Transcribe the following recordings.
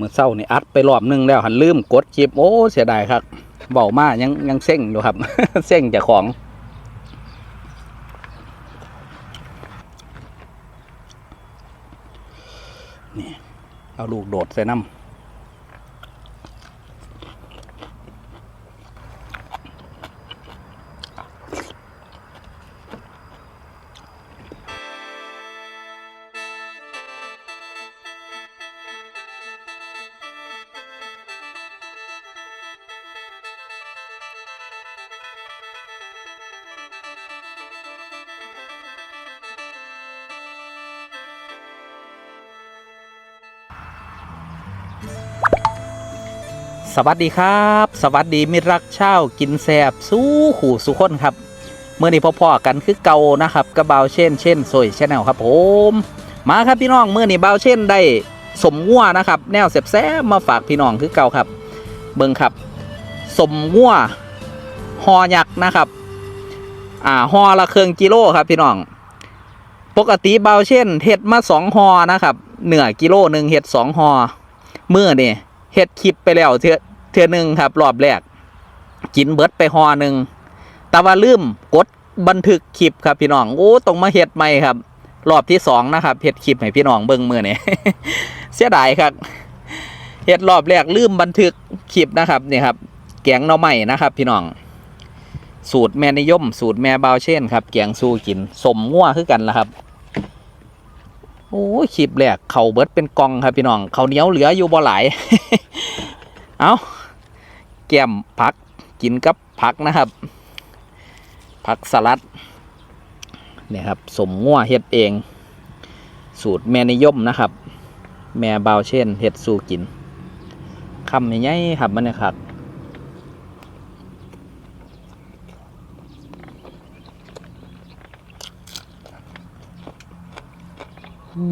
มื่อเศร้านี่อัดไปรอบหนึงแล้วหันลืมกดคลิปโอ้เสียดายครับเบามายังยังเส้งอยู่ครับ เส้งจากของนี่เอาลูกโดดใส่น้ำ สวัสดีครับ สวัสดีมิรักเช่ากินแซบสู้ขู่สุคนครับเมื่อนี้พ่อๆกันคือเก่านะครับกระเบาเช่นเช่นโซยชแนลครับผมมาครับพี่น้องเมื่อนี้เบาเช่นได้สมงัวนะครับ แนวแซบๆมาฝากพี่น้องคือเก่าครับ เบิ่งครับ สมงัวหอยักษ์นะครับ อ่าหอละเครื่องกิโลครับพี่น้อง ปกติเบาเช่นเห็ดมาสองหอนะครับเหนือกิโลหนึ่งเห็ดสองหอเมื่อนี่ เฮ็ดคลิปไปแล้วเทือเทือหนึ่งครับ รอบแรก กินเบิดไปหอหนึ่งแต่ว่าลืมกดบันทึกคลิปครับพี่น้องโอ้ต้องมาเฮ็ดใหม่ครับ รอบที่สองนะครับเฮ็ดคลิปให้พี่น้องเบิ่งมือนี่เสียดายครับเฮ็ดรอบแรกลืมบันทึกคลิปนะครับนี่ครับแกงหน่อไม้นะครับ พี่น้อง สูตรแม่นิยม สูตรแม่บาวเช่นครับแกงสู้กินสมงัวคือกันละครับ โอ้คลิปแรกเข่าเบิดเป็นกองครับพี่น้องเขาเหนียวเหลืออยู่บ่หลายเอาแก้มผักกินกับผักนะครับ ผักสลัดเนี่ยครับสมงัวเฮ็ดเอง สูตรแม่นิยมนะครับ แม่เบาเช่นเฮ็ดสู้กินคำใหญ่ๆครับมันนี่ยครับ จ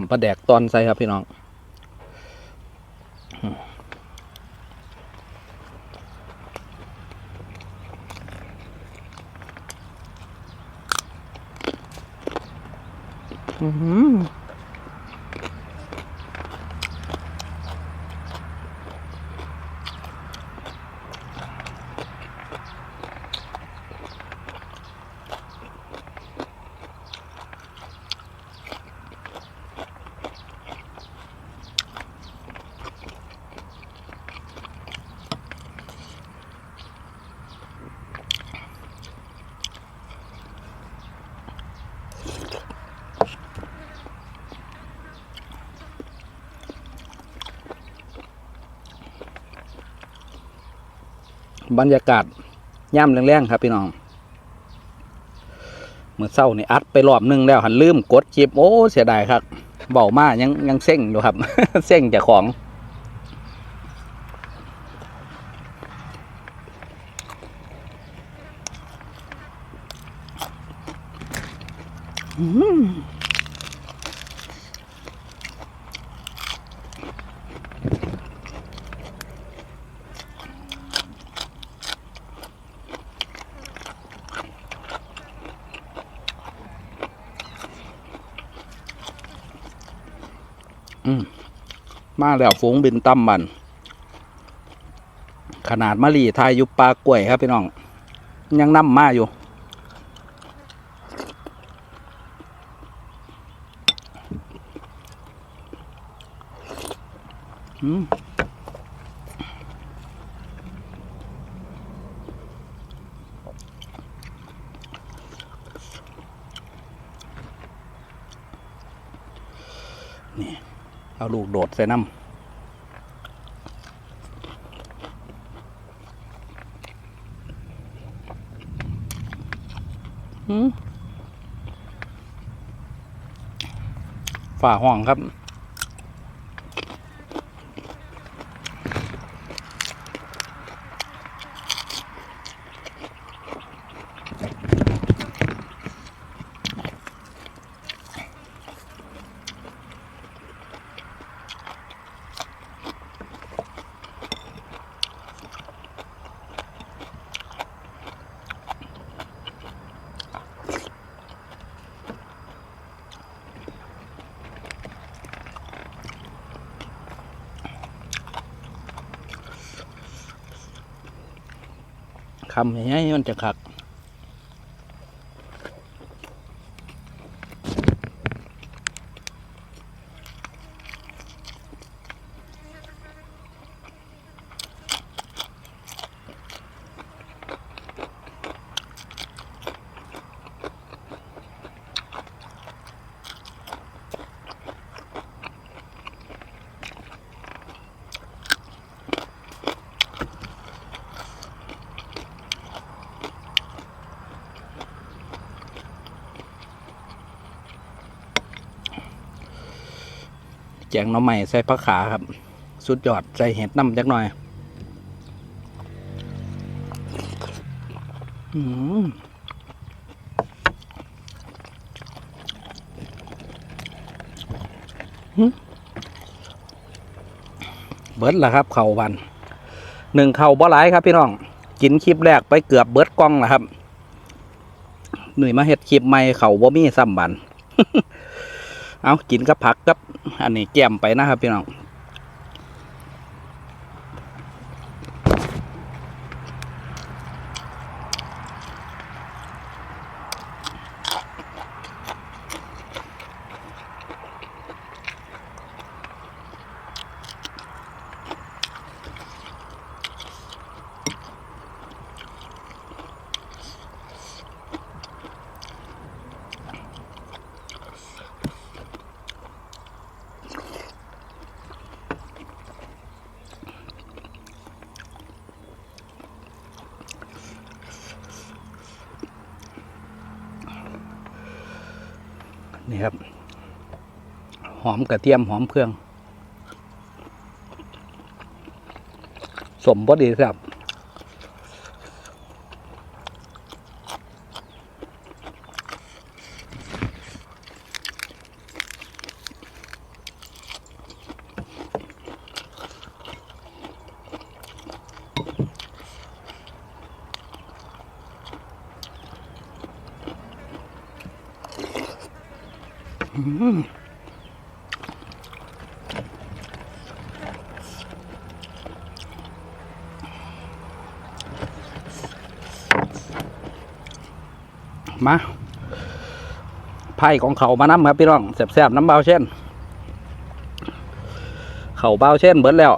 ำปลาแดกตอนใส่ครับพี่น้อง อื้อหือ บรรยากาศย่ำแรงๆครับพี่น้องเมื่อเศร้านี่อัดไปรอบหนึงแล้วหันลืมกดคลิปโอ้เสียดายครับเบามายังยังเส้งอยู่ครับ เส้งจากของ อืม มาแล้วฝูงบินตั้มบัน ขนาดมะลีทายอยู่ปลากล้วยครับพี่น้อง ยังนำมาอยู่ อืม เอาลูกโดดใส่น้ำอืมฝ่าห้องครับ คำอย่างนี้มันจะขัก แจงน้ำใหม่ใส่ผักขาครับ สุดยอดใส่เห็ดน้ำจักหน่อยอืมเบิร์ดละครับเข่าพันหนึ่งเข่าบ่หลายครับพี่น้องกินคลิปแรกไปเกือบเบิร์ดกล้องล้วครับ หนุ่ยมาเห็ดคลิปใหม่เข่าบ่มีซ้ำบัน เอากินกับผักกับ อันนี้แก้มไปนะครับพี่น้อง นี่ครับ หอมกระเทียมหอมเครื่องสมบดีครับ มาไพ่ของเขามาน้ำครับพี่น้องแสบๆน้ำเบาเช่น เขาเบาเช่นเบิดแล้ว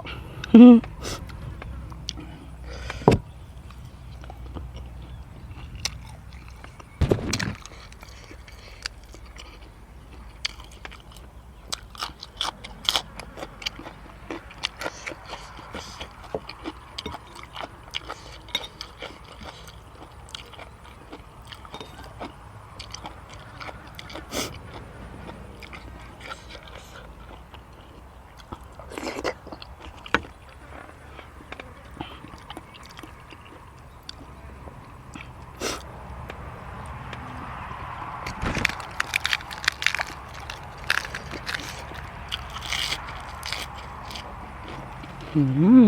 อืม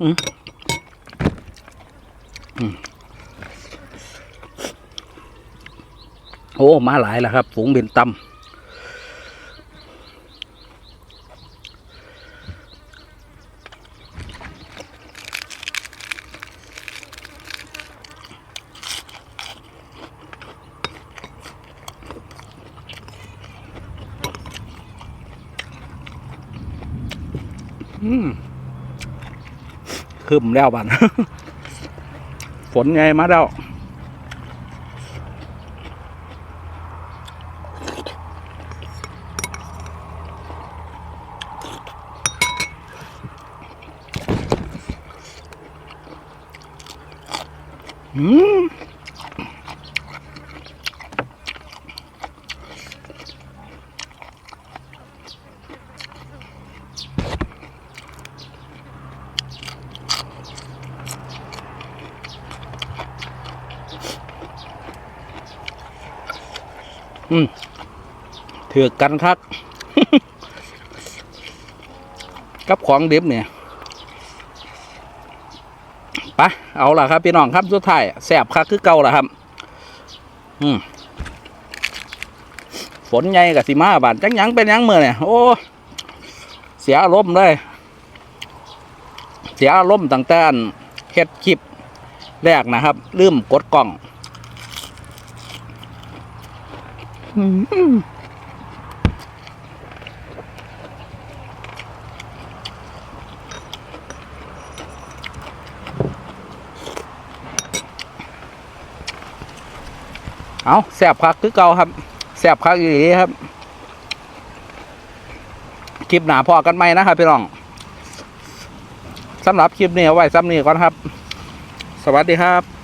อืมอืม โอ้มาหลายแล้วครับ ฝูงบินตำอืมคืมแล้วบันฝนไงมาแล้ว อืมอืมถือกันครับ กับของดิบเนี่ยไปะเอาล่ะครับพี่น้องครับสุดท้ายแสบคักคือเก่าล่ะครับ อืมฝนใหญ่กับสิมาบานจังยังเป็นยังเมื่อเนี่ยโอ้เสียอารมณ์เลย เสียอารมณ์ตั้งแต่อันเฮ็ดคลิปแรกนะครับ ลืมกดกล่อง เอาแสบคักคือเก่าครับแสบคักอีหลีครับ คลิปหนาพอกันไหมนะครับพี่น้องสำหรับคลิปนี้เอาไว้ซ้ำนี้ก่อนครับ สวัสดีครับ